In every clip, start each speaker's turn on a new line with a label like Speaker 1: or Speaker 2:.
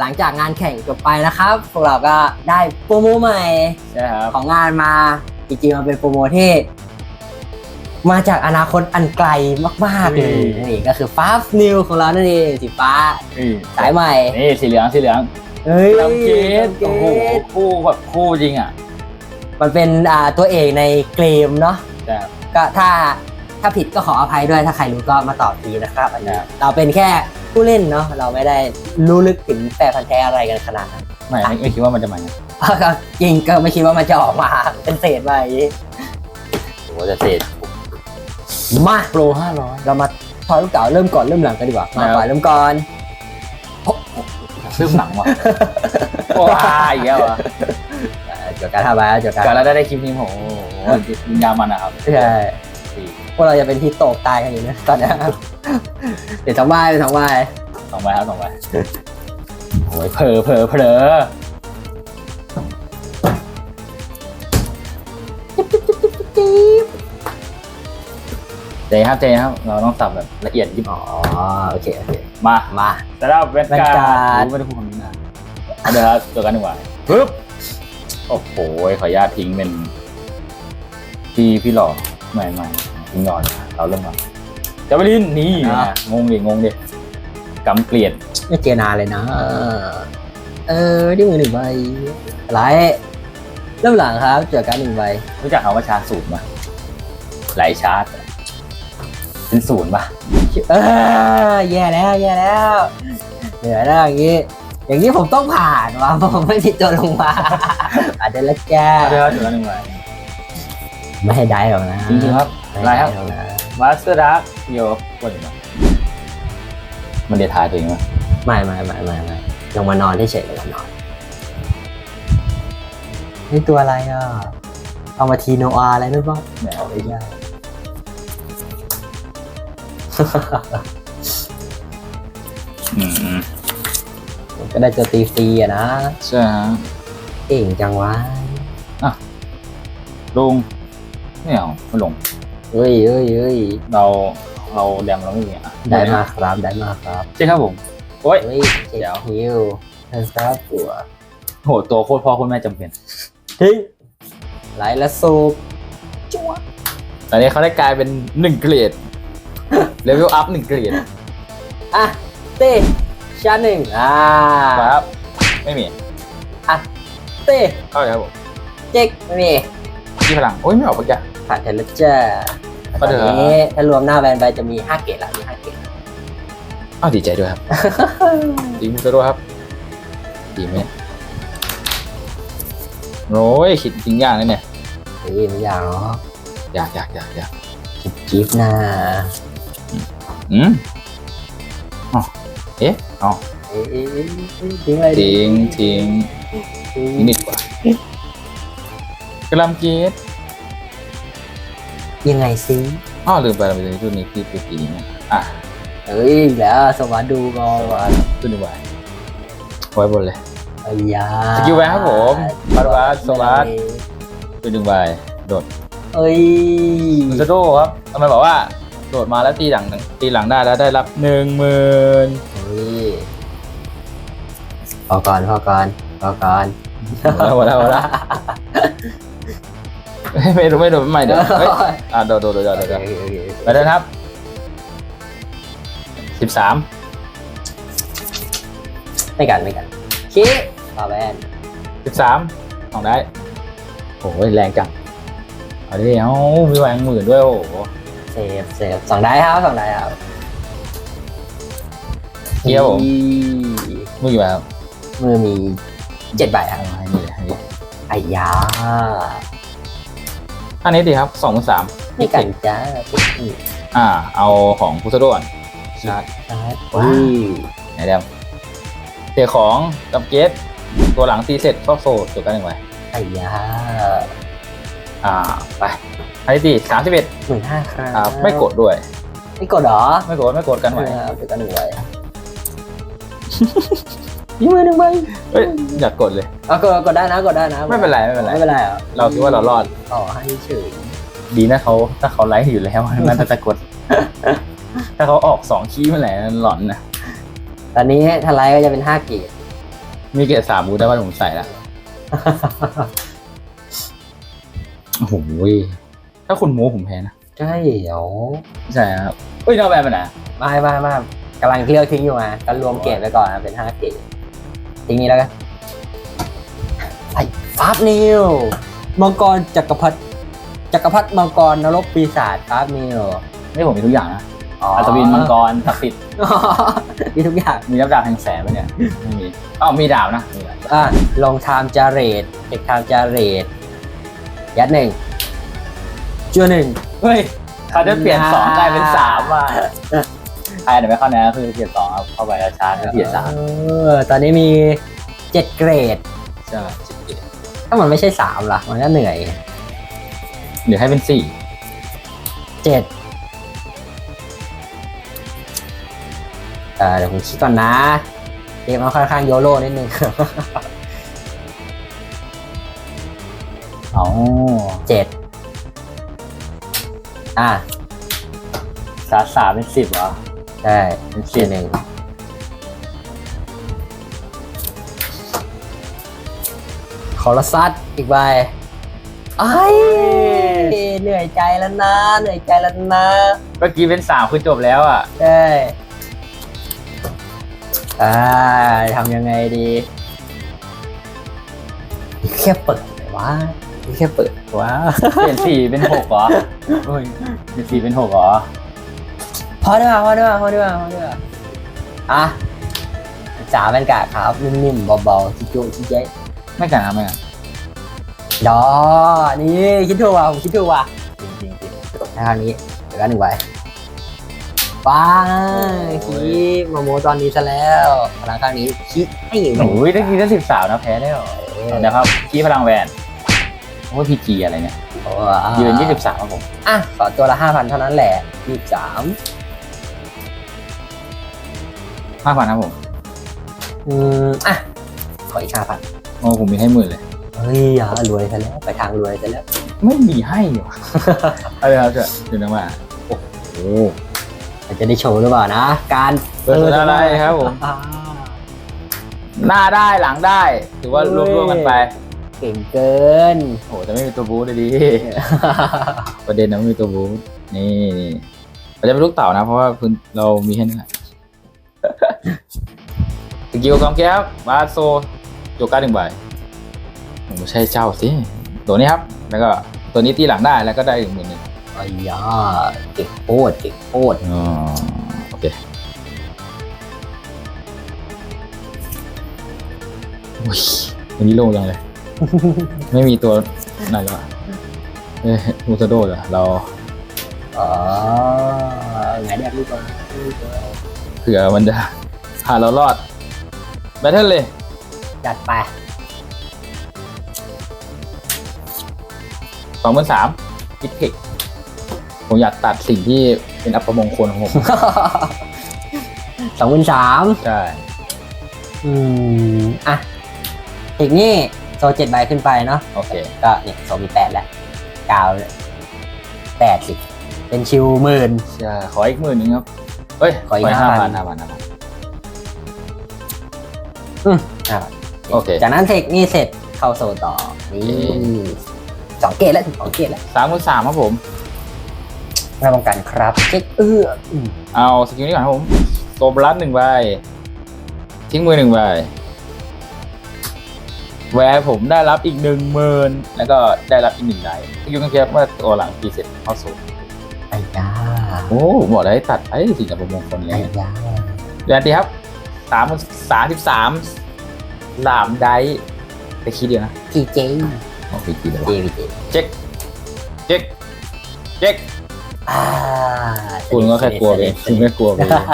Speaker 1: หลังจากงานแข่งจบไปนะครับ พวกเราก็ได้โปรโมใหม่
Speaker 2: ใช่ครับ
Speaker 1: ของงานมาจริงๆมันเป็นโปรโมที่มาจากอนาคตอันไกลมากๆเลย
Speaker 2: อืม
Speaker 1: นี่ก็คือ Fast New ของเรานั่นเองสีฟ้า
Speaker 2: นี่
Speaker 1: สายใหม่
Speaker 2: นี่สีเหลืองสีเหลือง
Speaker 1: เฮ้ย
Speaker 2: ลำเกต
Speaker 1: ลำ
Speaker 2: โอ้โหคู่แบบคู่จริงอะ
Speaker 1: มันเป็นอ่าตัวเอกในเกมเนาะ
Speaker 2: ใช่ครับ
Speaker 1: ก็ถ้าถ้าผิดก็ขออภัยด้วยถ้าใครรู้ก็มาตอบทีนะครับอันนี้
Speaker 2: ครับ
Speaker 1: เราเป็นแค่ ผู้เล่นเนาะเราไม่ได้รู้ลึกถึงแฟนพันธ์แท้อะไรกันขนาดนั้น
Speaker 2: ไม่ไม่ไม่คิดว่ามันจะมาเนี่ย
Speaker 1: ก็จริงก็ไม่คิดว่ามันจะออกมาเป็นเศษมาอย่างนี้
Speaker 2: โอ้โหจะเสร็จ
Speaker 1: มา
Speaker 2: โปรห้าร้อย
Speaker 1: เรามาทอยลูกเต๋าเริ่มก่อนเริ่มหลังกันดีกว่ามา
Speaker 2: ครับ
Speaker 1: ก่อนเริ่มก่อน
Speaker 2: ซึ่งหนังว่ะโอ้ยอีกแล้วอะ
Speaker 1: เอ่อเกี่ยวกับท่าบาเกี่ยวกับ
Speaker 2: การเราได้ได้คลิปนี้โอ้โหยิงยาวมันนะครับ
Speaker 1: ใช่ พวกเราจะเป็นที่โตกตายกันอยู่นะตอนเนี้ยเดี๋ยวสองใบเป็นสองใบ
Speaker 2: สองใบครับสองใบโอ้ยเผลอเผลอเผลอเจครับเจครับ เราต้องสับแบบละเอียดยิบ
Speaker 1: อ๋อโอเคโอเค
Speaker 2: มา
Speaker 1: มา
Speaker 2: แต่ถ้าเวนการ์
Speaker 1: Vanguard
Speaker 2: ดไม่ได้พูดคำนี้นะเอาเดี๋ยวครับตัวกันหนึ่งวันปึ๊บโอ้โหขออนุญาตทิ้งเป็นพี่พี่หล่อใหม่ใหม่ ทิ้งก่อนเราเริ่มก่อนจับไปลินนี่
Speaker 1: อะ
Speaker 2: นะงงดิงงดิกำเกลียด
Speaker 1: ไม่เจอนานเลยนะ เออได้มือหนึ่งใบไรเริ่มหลังครับเจอกันหนึ่งใบ
Speaker 2: รู้จักคำว่าชาร์จศูนย์ปะไหลชาร์จอะเป็นศูนย์ปะ
Speaker 1: เออแย่แล้วแย่แล้วเหนื่อยแล้วอย่างนี้อย่างนี้ผมต้องผ่านว่ะเพราะผมไม่มีตัวลงมาอาจจะละแก
Speaker 2: เดี๋ยวเดี๋ยวหนึ่งวัน
Speaker 1: ไม่ให้ได้หรอกนะ
Speaker 2: จริงๆครับ
Speaker 1: ไม่
Speaker 2: อะไร
Speaker 1: ให้
Speaker 2: ครับ
Speaker 1: ได้หรอกนะ
Speaker 2: มาสเตอร์ดักโยกดมามันเดทายตัวเองปะ
Speaker 1: ไม่ไม่ไม่ไม่ไม่ลงมานอนเฉยๆลงมานอนนี่ตัวอะไรอะ เอามาทีโนอาอะไรนู่นป่ะ
Speaker 2: เนี่ย
Speaker 1: ไม่ใช่
Speaker 2: อืมอืม
Speaker 1: ผมก็ได้ตัวตีฟรีอะนะ
Speaker 2: ใช่ฮะ
Speaker 1: เก่งจังวะ
Speaker 2: ลงไม่เอาไม่ลง
Speaker 1: เอ้ยเอ้ยเอ้ย
Speaker 2: เราเราแดมเราไม่มีอะ
Speaker 1: ได้มากครับได้มากครับ
Speaker 2: ใช่ครับผมโอ้ย
Speaker 1: เฮ้ยเจ็ด
Speaker 2: เดี๋ยว
Speaker 1: ฮิวเทนครับตัว
Speaker 2: โหตัวโคตรพ่อโคตรแม่จำเป็น
Speaker 1: ทิ้งไหลและสูบจัว
Speaker 2: ตอนนี้เขาได้กลายเป็นหนึ่งเกรดเลเวลอัพหนึ่งเกรด
Speaker 1: อะเต้ชาหนึ่งอ่า
Speaker 2: ครับ ไม่มี
Speaker 1: อะเต้
Speaker 2: เข้าเลยครับผม
Speaker 1: เจ๊กไม่มี
Speaker 2: ที่พลังโอ้ยไม่ออกปะจ๊ะ
Speaker 1: ผ่านเทเลจ้าต
Speaker 2: ก็
Speaker 1: อน
Speaker 2: เดี๋ยว
Speaker 1: นี้ถ้ารวมหน้าแบรนด์ไปจะมีห้าเกตละมีห้าเกต
Speaker 2: อ้าวดีใจด้วยครับ ดีมือด้วยครับ ดีไหมโอ้ยคิดจริงยากเลยเนี่ย
Speaker 1: เฮ้ยไม่อยากหรอก
Speaker 2: อยากอยากอยากอยาก
Speaker 1: จิบจิ๊บนะ
Speaker 2: อืมอ๋อเอ๊ะอ๋อ
Speaker 1: เอ้ยเอ้ยเอ้ยเอ้ยทิ้งอะไร
Speaker 2: ทิ้งทิ้ง
Speaker 1: ทิ้ง
Speaker 2: นี่ดีกว่ากระลำเกต
Speaker 1: ยังไงซิ
Speaker 2: อ้าวลืมไปเราไปดูนี้พี่ปีปีนี้อะ
Speaker 1: เอ้ยอีกแล้วสวัสดีก่อน
Speaker 2: ขึ้นดีกว่าไว้บนเลย
Speaker 1: ไอ้ยา
Speaker 2: สกิลแวนครับผมบาร์บาสสวัสดขึ้นดึงใบโดด
Speaker 1: เอ้ย
Speaker 2: มูซาโดครับทำไมบอกว่า โดดมาแล้วตีหลังตีหลังได้แล้วได้รับหนึ่งหมื่น
Speaker 1: เฮ้ยพอก่อนพอก่อนพอก่อน
Speaker 2: หมดแล้วหมดแล้วหมดแล้วเฮ้ย ไม่รู้ไม่โดดไม่เดี๋ยวเฮ้ยอะโดดโดดโดดโดด
Speaker 1: โอ
Speaker 2: โดด
Speaker 1: เคโอเคโอเค
Speaker 2: ไปเลยครับสิบสาม
Speaker 1: ไม่กันไม่กันคิปาแวน
Speaker 2: สิบสามสองได้โอ้ยแรงจังเอาดิเอ้ามีแหวงหมื่นด้วยโอ้โห
Speaker 1: เซฟเซฟสองได้ครับสองได้ครับ
Speaker 2: เกี่ยวผม
Speaker 1: อี
Speaker 2: มือกี่ใบครับ
Speaker 1: มือมีเจ็ดใบครับ
Speaker 2: เอาให้นี่ให้นี่
Speaker 1: ไอ้ยา
Speaker 2: อันนี้ดีครับสองพันสาม
Speaker 1: ไม่กันจ้าเช็คอีก
Speaker 2: อ่า เอาของพุทธโดนชาร์จ
Speaker 1: ชาร์จ
Speaker 2: ว้าว
Speaker 1: อุ้ย
Speaker 2: ไหนเดมเตะของกับเกตตัวหลังตีเสร็จก็โซ่จบกันหนึ่งไว้
Speaker 1: ไอ้ยา
Speaker 2: อ่าไปอันนี้ตีสามสิบเอ็ด
Speaker 1: หมื่นห้าครับ
Speaker 2: อ่าไม่กดด้วย
Speaker 1: ไม่กดเหรอ
Speaker 2: ไม่กดไม่กดกันไหว
Speaker 1: ครับเดี๋ยวกันหนึ่งใบ ยี่มือหนึ่งใบ
Speaker 2: เฮ้ยอยากกดเลย
Speaker 1: เอากดกดได้นะกดได้นะ
Speaker 2: ไม่เป็นไรไม่เป็นไร
Speaker 1: ไม่เป็นไรเหรอ
Speaker 2: เราคิดว่าเรารอด
Speaker 1: ต่อให้เฉย
Speaker 2: ดีนะเขาถ้าเขาไลฟ์อยู่แล้วน่าจะกด ถ้าเขาออกสองคีย์เมื่อไหร่หลอนนะ
Speaker 1: ตอนนี้ทลายก็จะเป็นห้าเกต
Speaker 2: มีเกรดสามบูได้ว่าผมใส่แล้วโอ้โหถ้าคุณโม้ผมแพ้นะ
Speaker 1: ใช่เดี๋ยว
Speaker 2: ใช่ครับเฮ้ยนอกแบบไปไหน
Speaker 1: ไม่ไม่ไม่กำลังเลือกทิ้งอยู่มาก็รวมเกรดไปก่อนนะเป็นห้าเกรด ทิ้งนี้แล้วกันไอ้ฟาบนิวมังกรจักรพรรดิจักรพรรดิมังกรนรกปีศาจฟาบนิว
Speaker 2: นี่ผมมีทุกอย่างนะอัศวินมังกรศักดิ์สิทธิ์
Speaker 1: มีทุกอย่าง
Speaker 2: มีน้ำดาบแห่งแสงไหมเนี่ยไม่มีอ้าวมีดาบนะมีดาบ
Speaker 1: อะลงไทม์จาเรตเด็กไทม์จาเรตยัดหนึ่งจัวหนึ่ง
Speaker 2: เฮ้ยเขาจะเปลี่ยนสอง
Speaker 1: อ่า
Speaker 2: กลายเป็นสามว่ะ ใครเดี๋ยวไม่เข้าแนวก็คือเปลี่ยนสองเอาเข้าไปแล้วชาร์จก็เปลี่ยนสาม
Speaker 1: เออตอนนี้มีเจ็ดเกรด
Speaker 2: ใช่สิบเอ็ด
Speaker 1: ถ้ามันไม่ใช่สามล่ะ มันก็เหนื่อย
Speaker 2: เดี๋ยวให้เป็นสี่
Speaker 1: เจ็ดเออเดี๋ยวผมคิดก่อนนะเกมมันค่อนข้างโยโร่นิดนึง
Speaker 2: อ๋อ
Speaker 1: เจ็ดอะ
Speaker 2: สามสามเป็นสิบเหรอ
Speaker 1: ใช่เป็นสี่หนึ่งคอร์ซัสอีกใบไอ้ยเหนื่อยใจแล้วนะ เหนื่อยใจแล้วนะ
Speaker 2: เมื่อกี้เป็นสามคือจบแล้วอะ
Speaker 1: ใช่อ่าทำยังไงดีแค่เปิดเลยวะแค่เปิดวะ
Speaker 2: เปลี่ยนสี่เป็นหกเหรอเฮ้ยเปลี่ยนสี่เป็นหกเหรอ
Speaker 1: พอได้ป่ะพอได้ป่ะพอได้ป่ะพอได้ป่ะอะจ๋าเป็นกะครับนิ่มๆเบาๆชิจุชิเจ๊
Speaker 2: ไม่กันนะไม่กัน
Speaker 1: ดอนี่คิดถูกว่ะผมคิดถูกว่ะ
Speaker 2: จริงจริงจริง
Speaker 1: ในครั้งนี้เดี๋ยวกันหนึ่งใบป้าคีมาโมตอนนี้ซะแล้วพลังครั้งนี้คิดให้หนึ่ง
Speaker 2: โอ้ยได้กินได้สิบสามนะแพ้ได้เหรอนะครับขี้พลังแวนโอ้ยพีจีอะไรเนี่ย
Speaker 1: โอ้
Speaker 2: ยืนยี่สิบสามครับผม
Speaker 1: อะขอตัวละห้าพันเท่านั้นแหละยี่สิบสาม
Speaker 2: ห้าพันครับผม
Speaker 1: อืมอะ ขออีกห้าพัน
Speaker 2: โอ้ผมมีให้หมื่นเลย
Speaker 1: เฮ้ยอะรวยซะแล้วไปทางรวยซะแล้ว
Speaker 2: ไม่มีให้เหรออะไรครับเจ้าถึงนึกว่าโอ้โห
Speaker 1: เราจะได้โชว์หรือเปล่านะ การ
Speaker 2: เปิดตัวอะไรครับผม
Speaker 1: อ่า
Speaker 2: หน้าได้หลังได้ ถือว่ารวบรวมกันไป
Speaker 1: เก่งเกิน
Speaker 2: โอ้แต่ไม่มีตัวบูธเลยดิประเด็นนะไม่มีตัวบูธนี่นี่เราจะเป็นลูกเต่านะ เพราะว่าพื้นเรามีแค่นี้แหละ สกิลกองแก้วบาโซโจการ์ดหนึ่งใบผมไม่ใช่เจ้าสิตัวนี้ครับ แล้วก็ตัวนี้ตีหลังได้แล้วก็ได้อีกหมื่นหนึ่ง
Speaker 1: ไอ้ยาเก่งโคตรเก่งโคตร
Speaker 2: อ๋อโอเคอุ้ยวันนี้โล่งจังเลย ไม่มีตัวไหนวะเอ้ยมูซาโดเหรอเรา
Speaker 1: อ๋อไงเนี่ยลูกบอลลูกบอล
Speaker 2: เผื่อมันจะพาเรารอดแบทเทิลเลย
Speaker 1: จัดไป
Speaker 2: สองพันสามคิดเทคผมอยากตัดสิ่งที่เป็นอัปมงคลของผม
Speaker 1: สองพันสาม
Speaker 2: ใช่
Speaker 1: อืม อะ อีกนี่โซเจ็ดใบขึ้นไปเนาะ
Speaker 2: โอเค
Speaker 1: ก็เนี่ยโซมีแปดแล้วเก้าแปดสิบเป็นชิวหมื่น
Speaker 2: ใช่ ขออีกหมื่นหนึงครับ เฮ้ย
Speaker 1: ขออีก
Speaker 2: ห้า
Speaker 1: 5,000
Speaker 2: พันห้าพันห้าพัน
Speaker 1: อืมอะ
Speaker 2: โอเค
Speaker 1: จากนั้นเทคนี่เสร็จเข้าโซต่อนี่
Speaker 2: โอเค
Speaker 1: สองเกตแล้วถึงสองเกตแล้ว
Speaker 2: สามพันสามครับผม
Speaker 1: ไม่ป้องกันครับเช็คเอื้ออืม
Speaker 2: เอาสกิลนี้ก่อนครับผมโซบลัสหนึ่งใบทิ้งมือหนึ่งใบแวร์ผมได้รับอีกหนึ่งหมื่นแล้วก็ได้รับอีกหนึ่งไดสกิลกันแคบเมื่อตัวหลังตีเสร็จเข้าสู่
Speaker 1: ไอ้ยา
Speaker 2: โอ้ผมบอกเลยตัดไอ้สิ่งอัปมงคล
Speaker 1: ไอ้
Speaker 2: เนี่ย
Speaker 1: ยา
Speaker 2: เดือนดีครับสามสามสิบสามสามได้แต่คิดเดียวนะ
Speaker 1: พีเจ
Speaker 2: โอ้พี่คิดเลยวะ
Speaker 1: เจพีเจ
Speaker 2: เจ๊กเจ๊กเจ๊ก
Speaker 1: อ่า
Speaker 2: คุณก็แค่กลัวไปเองคุณแค่กลัวไปเอง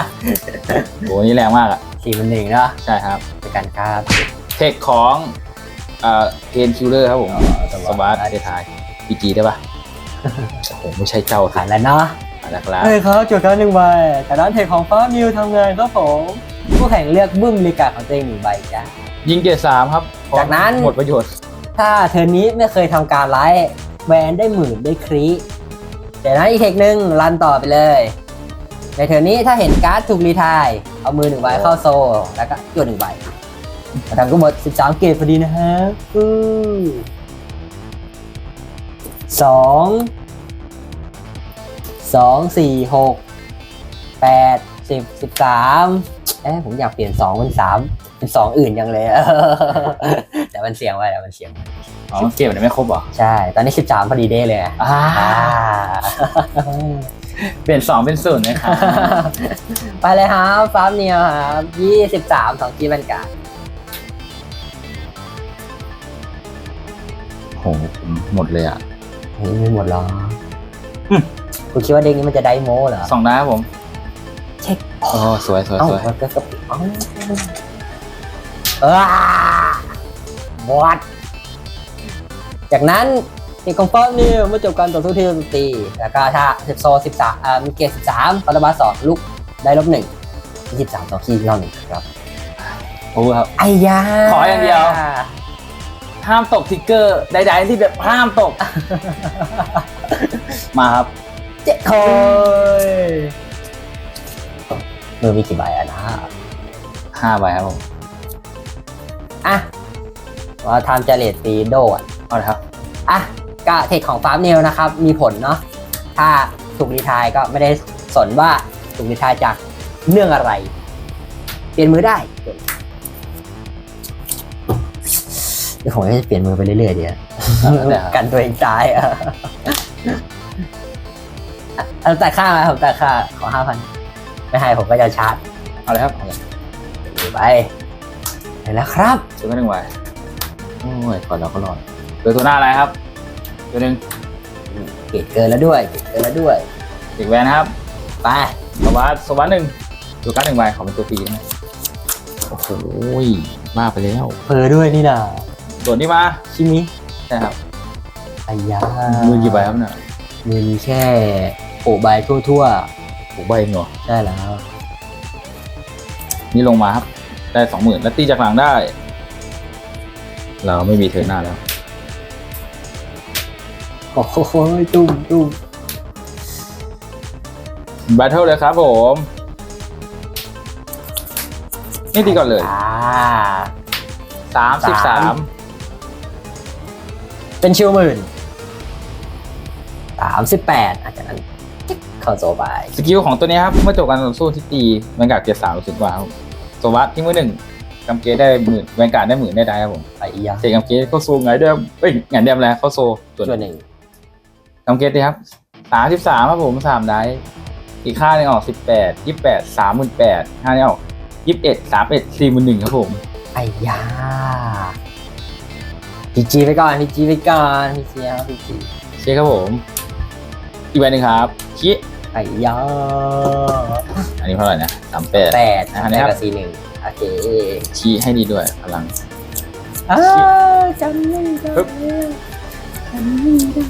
Speaker 2: โหนี่แรงมากอะ
Speaker 1: สี่เป็นหนึ่งเนาะ
Speaker 2: ใช่ครับ
Speaker 1: เป็นการครับ
Speaker 2: เทคของเอ่อเพนคิลเลอร์ครับผม
Speaker 1: ส
Speaker 2: สวัสดีทายพีจีได้ปะโอ้โหไม่ใช่เจ้า
Speaker 1: ผ่านแล้วเนาะ
Speaker 2: นะครับ
Speaker 1: เฮ้ยครับจุดการหนึ่งใบแต่ด้านเทคของฟ้ามิวทำงานครับผมผู้แข่งเลือกบึ้มในการของตัวเองหนึ่งใบจ้า
Speaker 2: ยิงเกียร์สามครับ
Speaker 1: จากนั้น
Speaker 2: หมดประโยชน์
Speaker 1: ถ้าเทอร์นนี้ไม่เคยทำการไลฟ์แวนได้หมื่นได้ครีเดี๋ยวนะอีกเทคหนึ่งรันต่อไปเลย ในเทอร์นนี้ถ้าเห็นการ์ดถูกรีไทายเอามือหนึ่งใบเข้าโซแล้วก็จวดหนึ่งใบมาทำก็หมด 13 เกตพอดีนะฮะอือสอง สองสี่หกแปดสิบสิบสามเอ๊ะผมอยากเปลี่ยนสองเป็นสามเป็นสองอื่นยังเลย แต่มันเสียงไว้แต่มันเสียงไว้
Speaker 2: อ๋อเกมมันไม่ครบเหรอ
Speaker 1: ใช่ ตอนนี้สิบสามพอดีเด้เลยอะ
Speaker 2: อ่า
Speaker 1: อ่า
Speaker 2: เปลี่ยนสองเป็นศูนย์นะครับ
Speaker 1: ไปเลยครับฟาร์มเนียวครับยี่สิบสามสองกีบันการด
Speaker 2: โหผมหมดเลยอะ
Speaker 1: เฮ้ยไม่หมดหรอก
Speaker 2: อืม
Speaker 1: คุณคิดว่าเด็กนี้มันจะได้โม้เหรอ
Speaker 2: สองได้ครับผม
Speaker 1: เช็ค
Speaker 2: โอ้สวยสวย
Speaker 1: เอ้า
Speaker 2: สวย
Speaker 1: มันก็กระปิเอ้าเออบอดจากนั้นเอกของฟาร์มเนียวเมื่อจบการต่อสู้ที่ดนตรีแล้วก็ถ้าสิบโซสิบสามอ่ามีเกรดสิบสามปรมาสองลุกได้ลบหนึ่งยี่สิบสามต่อขี้รอบหนึ่งครับ
Speaker 2: โอ้ครับ
Speaker 1: ไอ้ยา
Speaker 2: ขออย่างเดียว ห้ามตกทิกเกอร์ใดๆที่แบบห้ามตก มาครับ
Speaker 1: เจ๊คอยมือมีกี่ใบอะนะ
Speaker 2: ห้าใบครับผม
Speaker 1: อะว่าทำเจเลตตีโดอะ
Speaker 2: เอาเลยครับ
Speaker 1: อะก็เทคของฟาร์มเนลนะครับ มีผลเนาะถ้าถูกรีไทายก็ไม่ได้สนว่าถูกรีไทายจากเนื่องอะไร เปลี่ยนมือได้เดี๋ยวผมจะเปลี่ยนมือไปเรื่อยๆเดี๋ยว
Speaker 2: ได้ครับ
Speaker 1: กันตัวเองตายอะ อะเอาแต่ค่ามาผมแต่ค่าขอห้าพันไม่ให้ผมก็จะชาร์จ
Speaker 2: เอาเลยครับเอาเลย
Speaker 1: ดูไปเห็นแล้วครับ
Speaker 2: ตัวก็หนึ่งใบโอ้ยก่อนเราก็รอดเจอตัวหน้าอะไรครับตัวหนึ่ง
Speaker 1: เกตเกินแล้วด้วยเกตเกินแล้วด้วย
Speaker 2: เด็กแวนนะครับ
Speaker 1: ไป
Speaker 2: สวัสดสวัสดหนึ่งตัวการ์ดหนึ่งใบขอเป็นตัวปีนะโอ้โหบ้าไปแล้ว
Speaker 1: เพอด้วยนี่นะ
Speaker 2: ส่วนนี้มา
Speaker 1: ชิมิ
Speaker 2: ใช่ครับ
Speaker 1: อายา
Speaker 2: มือกี่ใบครับเนี่ย
Speaker 1: มือมีแค่ โอใบทั่ว
Speaker 2: หกใบเองเหรอ
Speaker 1: ๆ ได้แล้ว
Speaker 2: นี่ลงมาครับ ได้สองหมื่นแล้วตีจากหลังได้ เราไม่มีเทิร์นหน้าแล้ว
Speaker 1: โอ้โหตุ้มตุ้ม
Speaker 2: แบทเทิลเลยครับผม นี่ตีก่อนเลย
Speaker 1: อ่า
Speaker 2: สามสิบสาม
Speaker 1: เป็นชิวหมื่นสามสิบแปดอาจจะนั้นจิ๊ก เข้าโซไป
Speaker 2: สกิลของตัวนี้ครับ เมื่อจบการต่อสู้ที่ตีแวนการ์ดเกียร์สามรู้สึกว่าครับสวัสดที่มือหนึ่งกำเกตได้หมื่นแวนการ์ดได้หมื่นได้ได้ครับผม
Speaker 1: ไปอีกยัง
Speaker 2: เสกกำเกตเข้าโซไงเดิมเอ้ยไงเดิมแล้วเข้าโซส่วน
Speaker 1: ส่วนหนึ่ง
Speaker 2: กำเกตดีครับสามสิบสามครับผมสามได้อีกค่าหนึงออกสิบแปดยี่แปดสามหมื่นแปดค่านี้ออกยี่สิบเอ็ดสามเอ็ดสี่หมื่นหนึ่งครับผม
Speaker 1: ไอ้ยาพีจีไปก่อนพีจีไปก่อนพีจีครับพีจี
Speaker 2: เช็คครับผม อีกใบหนึ่งครับชี้
Speaker 1: ไอ้ยา
Speaker 2: อันนี้เท่าไหร่นะสามแปด
Speaker 1: แปด
Speaker 2: อันนี้ครับ
Speaker 1: กับสีหนึ่งโอเค
Speaker 2: ชี้ให้ดีด้วยพลัง
Speaker 1: อ้าจำไม่ได้
Speaker 2: ปึ๊บ
Speaker 1: จำไม่ได้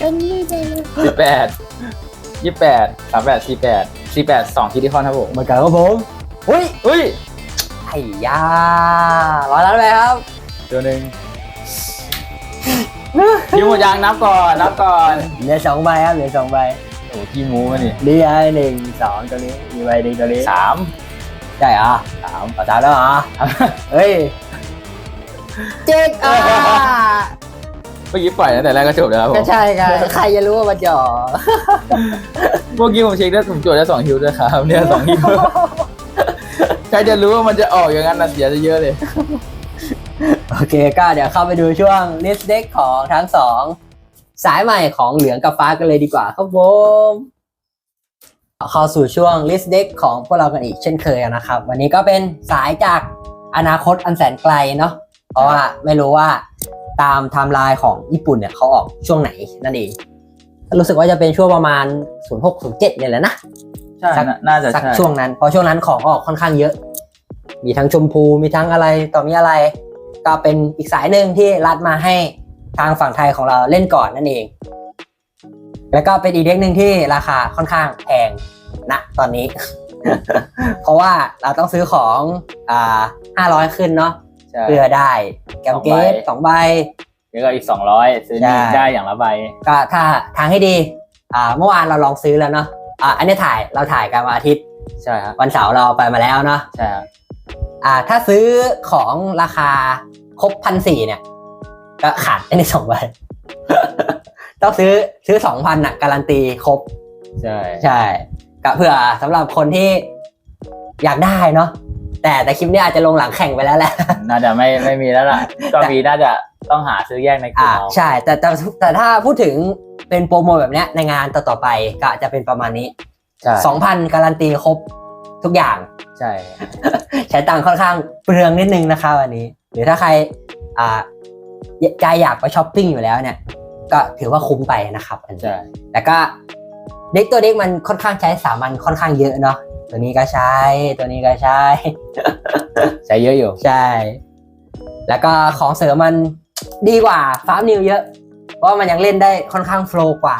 Speaker 1: จำไม่ได้
Speaker 2: สิบแปดยี่แปดสามแปดสี่แปดสี่แปดสองคิดที่คอนครับผม
Speaker 1: มากันครับผมอุ้ย
Speaker 2: อุ้ย
Speaker 1: ไอ้ยาร้อยล้านเลยครับ
Speaker 2: ตัวหนึ่ง ยิงหมดยางนับก่อนนับก่อน
Speaker 1: เหลือสองใบครับเหลือสองใบ
Speaker 2: โอ้ขี้มูมานี่
Speaker 1: ดีไอหนึ่งสองตัวนี้มีใบหนึ่งตัวนี้
Speaker 2: สาม
Speaker 1: ได้เหรอ
Speaker 2: สาม
Speaker 1: ต่อตามแล้วเหรอเฮ้ยเจ๊กอะ
Speaker 2: เมื่อกี้ปล่อยตั้งแต่แรกก็จบแล้วครับผ
Speaker 1: ก็
Speaker 2: ม
Speaker 1: ใช่ไงใครจะรู้ว่ามันจะออก
Speaker 2: เมื่อกี้ผมเช็คได้ผมจดได้สองฮิวด้วยครับเนี่ยสองฮิวใครจะรู้ว่ามันจะออกอย่างนั้นนะเสียจะเยอะเลย
Speaker 1: โอเคก็เดี๋ยวเข้าไปดูช่วง list deck ของทั้งสองสายใหม่ของเหลืองกับฟ้ากันเลยดีกว่าครับผมเข้าสู่ช่วง list deck ของพวกเรากันอีกเช่นเคยนะครับ วันนี้ก็เป็นสายจากอนาคตอันแสนไกลเนาะเพราะว่าไม่รู้ว่าตามไทม์ไลน์ของญี่ปุ่นเนี่ยเขาออกช่วงไหนนั่นเองรู้สึกว่าจะเป็นช่วงประมาณ 06-07เนี่ยแหละนะ
Speaker 2: ใช่
Speaker 1: สัก
Speaker 2: น่าจะ
Speaker 1: สัก
Speaker 2: ใช่
Speaker 1: ช่วงนั้นเพราะช่วงนั้นของออกค่อนข้างเยอะ มีทั้งชมพูมีทั้งอะไรต่อมีอะไร ก็เป็นอีกสายหนึ่งที่รัดมาให้ทางฝั่งไทยของเราเล่นก่อนนั่นเอง แล้วก็เป็นอีกเด็กหนึ่งที่ราคาค่อนข้างแพงนะตอนนี้ เพราะว่าเราต้องซื้อของอ่าห้าร้อยขึ้นเนาะ
Speaker 2: ใช่
Speaker 1: เพื่อได้แกมเกต
Speaker 2: ส
Speaker 1: ส
Speaker 2: อ
Speaker 1: องง
Speaker 2: ใบ
Speaker 1: ใบ
Speaker 2: แล้วก็อีกสองร้อยซื้อนี่
Speaker 1: ใช่
Speaker 2: ได้อย่างละใบ
Speaker 1: ก็ถ้าทางให้ดีอ่าเมื่อวานเราลองซื้อแล้วเนาะอ่าอันนี้ถ่ายเราถ่ายกันวันอาทิตย์
Speaker 2: ใช่ครับ
Speaker 1: วันเสาร์เราไปมาแล้วเนาะ
Speaker 2: ใช่ครับ
Speaker 1: อ่าถ้าซื้อของราคาครบพันสี่เนี่ย ก็ขาดไอ้นี่สองใบต้องซื้อซื้อสองพันอะการันตีครบ
Speaker 2: ใช่
Speaker 1: ใช่ก็เผื่อสำหรับคนที่อยากได้เนาะแต่แต่คลิปนี้อาจจะลงหลังแข่งไปแล้วแหละ
Speaker 2: น่าจะไม่ไม่มีแล้วล่ะ ก็มีน่าจะต้องหาซื้อแยกในกลุ่
Speaker 1: อ่าม
Speaker 2: เอา
Speaker 1: ใช่ แต่แต่แต่ถ้าพูดถึงเป็นโปรโมทแบบเนี้ยในงานต่อๆไปก็จะเป็นประมาณนี้
Speaker 2: ใช่
Speaker 1: สองพันการันตีครบ ทุกอย่าง
Speaker 2: ใช่
Speaker 1: ใช้ตังค์ค่อนข้างเปลืองนิดนึงนะคะวันนี้ หรือถ้าใครอ่าใจอยากไปช้อปปิ้งอยู่แล้วเนี่ย ก็ถือว่าคุ้มไปนะครับอันนี้
Speaker 2: ใช่
Speaker 1: แต่ก็เด็กตัวเด็กมันค่อนข้างใช้สามัญค่อนข้างเยอะเนาะตัวนี้ก็ใช้ ตัวนี้ก็ใช้
Speaker 2: ใช้เยอะอยู่
Speaker 1: ใช่ แล้วก็ของเสริมมันดีกว่าฟาร์มนิวเยอะ เพราะว่ามันยังเล่นได้ค่อนข้างโฟล์กว่า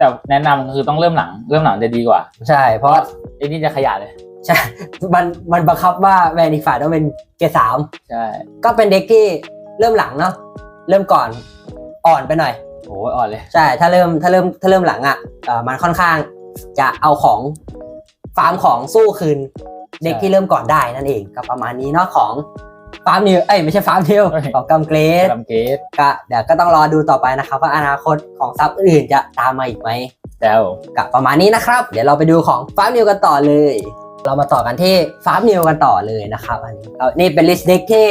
Speaker 2: แต่แนะนำคือต้องเริ่มหลัง เริ่มหลังจะดีกว่า
Speaker 1: ใช่ เพ
Speaker 2: เพ
Speaker 1: ราะ
Speaker 2: ราะไอ้นี่จะขยะเลย
Speaker 1: ใช่มันมันบังคับว่าแวนอีกฝ่ายต้องเป็นเกรดสาม
Speaker 2: ใช่
Speaker 1: ก็เป็นเด็กที่เริ่มหลังเนาะเริ่มก่อนอ่อนไปหน่อย
Speaker 2: โอ้ยอ่อนเลย
Speaker 1: ใช่ถ้าเริ่มถ้าเริ่มถ้าเริ่มหลังอะเอ่อมันค่อนข้างจะเอาของฟาร์มของสู้คืน เด็กที่เริ่มก่อนได้นั่นเองก็ประมาณนี้เนาะของฟาร์มนิวเอ้ยไม่ใช่ฟาร์มนิวของกัมเกรด
Speaker 2: ลำเกต
Speaker 1: ก็เดี๋ยวก็ต้องรอดูต่อไปนะครับว่าอนาคตของซับอื่นจะตามมาอีกไหม
Speaker 2: แล้ว
Speaker 1: กับประมาณนี้นะครับ เดี๋ยวเราไปดูของฟาร์มนิวกันต่อเลย เรามาต่อกันที่ฟาร์มนิวกันต่อเลยนะครับอันนี้เอานี่เป็นลิสต์เด็กที่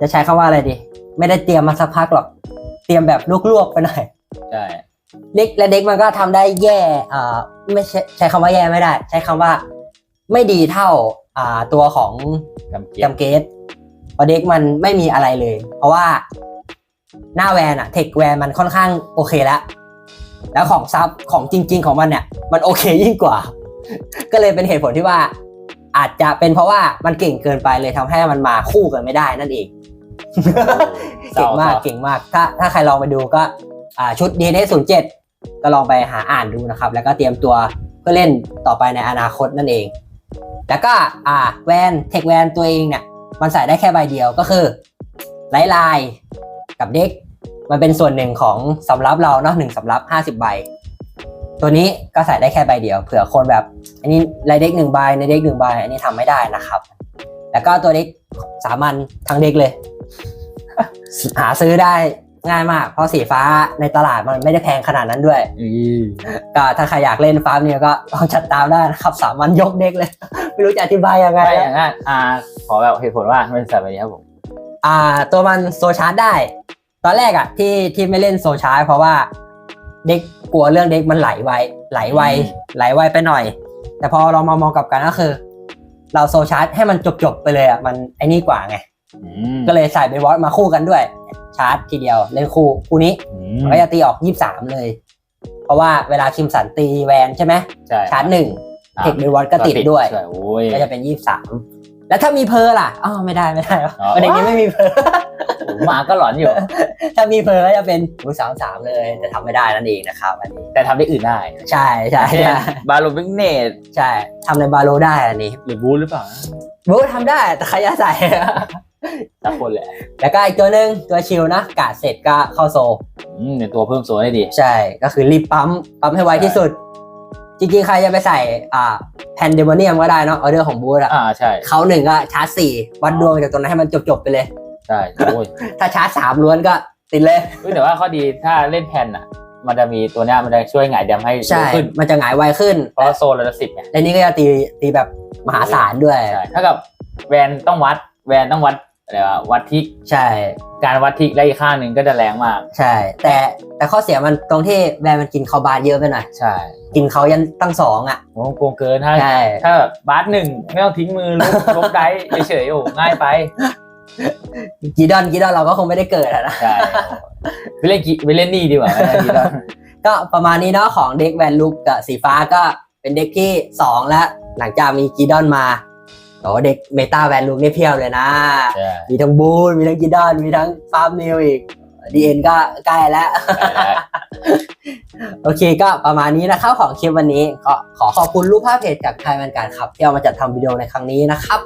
Speaker 1: จะใช้คำว่าอะไรดี ไม่ได้เตรียมมาสักพักหรอก เตรียมแบบลวกๆไปหน่อย
Speaker 2: ใช่
Speaker 1: เด็กและเด็กมันก็ทำได้แย่อ่าไม่ใช่ใช้คำว่าแย่ไม่ได้ ใช้คำว่าไม่ดีเท่าอ่าตัวของ
Speaker 2: ลำเก
Speaker 1: แก
Speaker 2: ต
Speaker 1: มเกต เพราะเด็กมันไม่มีอะไรเลย เพราะว่าหน้าแวนอะเทคแวนมันค่อนข้างโอเคแล้ว แล้วของซับของจริง ๆ ของมันเนี่ยมันโอเคยิ่งกว่า ก็เลยเป็นเหตุผลที่ว่า อาจจะเป็นเพราะว่ามันเก่งเกินไปเลยทำให้มันมาคู่กันไม่ได้นั่นเองเก่งมากเก่งมาก ถ้าถ้าใครลองไปดูก็อ่าชุด DNA 0 7 ก็ลองไปหาอ่านดูนะครับ แล้วก็เตรียมตัวเพื่อเล่นต่อไปในอนาคตนั่นเอง แล้วก็อ่าแวนเทคแวนตัวเองเนี่ย มันใส่ได้แค่ใบเดียวก็คือไลท์ไลน์กับเด็กมันเป็นส่วนหนึ่งของสำรับเราเนาะหนึ่งสำรับห้าสิบใบ ตัวนี้ก็ใส่ได้แค่ใบเดียว เผื่อคนแบบ อันนี้ไลท์เด็กหนึ่งใบในเด็กหนึ่งใบอันนี้ทำไม่ได้นะครับ แล้วก็ตัวเด็กสามัญทั้งเด็กเลย หาซื้อได้ง่ายมาก เพราะสีฟ้าในตลาดมันไม่ได้แพงขนาดนั้นด้วย
Speaker 2: อือ
Speaker 1: ก็ถ้าใครอยากเล่นฟาร์มเนี่ยก็ลองจัดตามได้นะครับ สามัญยกเด็กเลย ไม่รู้จะอธิบายยังไง
Speaker 2: ไม่อ
Speaker 1: แล้ว
Speaker 2: ย่างนั้นอ่าขอแบบเหตุผลว่ามันใส่แบบนี้ครับผม
Speaker 1: อ่า ตัวมันโซชาร์จได้ ตอนแรกอะที่ที่ไม่เล่นโซชาร์จเพราะว่าเด็กกลัวเรื่องเด็กมันไหลไวไหลไว
Speaker 2: อืม
Speaker 1: ไหลไวไปหน่อย แต่พอเรามามองกลับกันก็คือ เราโซชาร์จให้มันจบๆไปเลยอะมันไอ้นี่กว่าไง
Speaker 2: อืม
Speaker 1: ก็เลยใส่เบวอสมาคู่กันด้วย ชาร์จทีเดียวเล่นคู่คู่นี้
Speaker 2: อื
Speaker 1: มันก็จะตีออกยี่สามเลย เพราะว่าเวลาคิมสันตีแวนใช่ไหม
Speaker 2: ใช่
Speaker 1: ชาร์จหนึ่ง
Speaker 2: อ่า
Speaker 1: เทคเบวอสก็ติดด้วย
Speaker 2: ใช่โอ้ย
Speaker 1: ก็จะเป็นยี่สามแล้วถ้ามีเพอร์ล่ะอ๋อไม่ได้ไม่ได้วะ
Speaker 2: อ๋อ
Speaker 1: ประเด็นนี้ไม่มีเพอร์
Speaker 2: หมาก็หลอนอยู่
Speaker 1: ถ้ามีเพอร์ก็จะเป็นหูสามสามเลยแต่ทำไม่ได้นั่นเองนะครับอันนี้
Speaker 2: แต่ทำได้อื่นได้
Speaker 1: ใช่ใช่
Speaker 2: เช่น
Speaker 1: ใช่
Speaker 2: บาโลบิกเนต
Speaker 1: ใช่ทำในบาโลได้อันนี้
Speaker 2: หรือบูธหรือเปล่านะ
Speaker 1: บูทำได้แต่ใครจะใส่
Speaker 2: สักคนแหละ
Speaker 1: แล้วก็อีกตัวหนึ่งตัวชิลนะกาดเสร็จก็เข้าโซล
Speaker 2: อืมในตัวเพิ่มโซนได้ดี
Speaker 1: ใช่ ก็คือรีบปั๊ม ปั๊มให้ไวที่สุด จริงๆ ใครจะไปใส่อ่าแพนเดโมเนียมก็ได้เนาะออเดอร์ของบูธอะ
Speaker 2: อ่าใช่
Speaker 1: เขาหนึ่งก็ชาร์จสี่วัดดวงจากตรงนั้นให้มันจบๆไปเลย
Speaker 2: ใช่โอ้ย
Speaker 1: ถ้าชาร์จสามล้วนก็ติดเลย
Speaker 2: เฮ้ยแต่ว่าข้อดีถ้าเล่นแพนอะ มันจะมีตัวเนี้ยมันจะช่วยหงายแดมให้
Speaker 1: ใช่
Speaker 2: เร็วขึ้น
Speaker 1: มันจะหงายไวขึ้น
Speaker 2: เพราะว่าโซนเราจะสิบไง
Speaker 1: และนี่ก็จะตีตีแบบมหาศาลด้วย
Speaker 2: ใช่ถ้ากับแวนต้องวัดแวนต้องวัด อะไรวะวัดทิก
Speaker 1: ใช่
Speaker 2: การวัดทิกได้อีกข้างหนึ่งก็จะแรงมาก
Speaker 1: ใช่ แต่แต่ข้อเสียมันตรงที่แบรนด์มันกินเขาบาสเยอะไปหน่อย
Speaker 2: ใช่
Speaker 1: กินเขายันตั้งสองอะ
Speaker 2: โอ้โกงเกินถ้า
Speaker 1: ใช่
Speaker 2: ถ้าแบบบาสหนึ่งไม่ต้องทิ้งมือลบลบได้เฉยๆโอ้ง่ายไป
Speaker 1: กีดอนกีดอนเราก็คงไม่ได้เกิดอะนะ
Speaker 2: ใช่ไปเล่นกีไปเล่นนี่ดีกว่าไม่เล่นกีฬา
Speaker 1: ก็ประมาณนี้เนาะของเด็กแวนลุกกับสีฟ้าก็เป็นเด็กที่ 2 แล้ว หลังจากมีกีดอนมา โอ้เด็กเมตาแวนลุกนี่เพียบเลยนะ
Speaker 2: ใช่
Speaker 1: มีทั้งบูนมีทั้งกีดอน มีทั้งฟาร์มนิวอีกดีเอ็นก็ใกล้แล้วโอเคก็ประมาณนี้นะครับของคลิปวันนี้ก็ขอขอบคุณรูปภาพเพจจากไทยมันการครับที่เอามาจัดทำวิดีโอในครั้งนี้นะครับ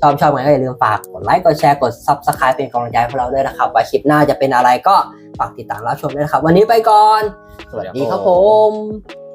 Speaker 1: ชอบชอบกันก็อย่าลืมฝากกดไลค์กดแชร์กด Subscribe เป็นกำลังใจให้พวกเราด้วยนะครับว่าคลิปหน้าจะเป็นอะไรก็ฝากติดตามรับชมด้วยนะครับ วันนี้ไปก่อน สวัสดีครับผม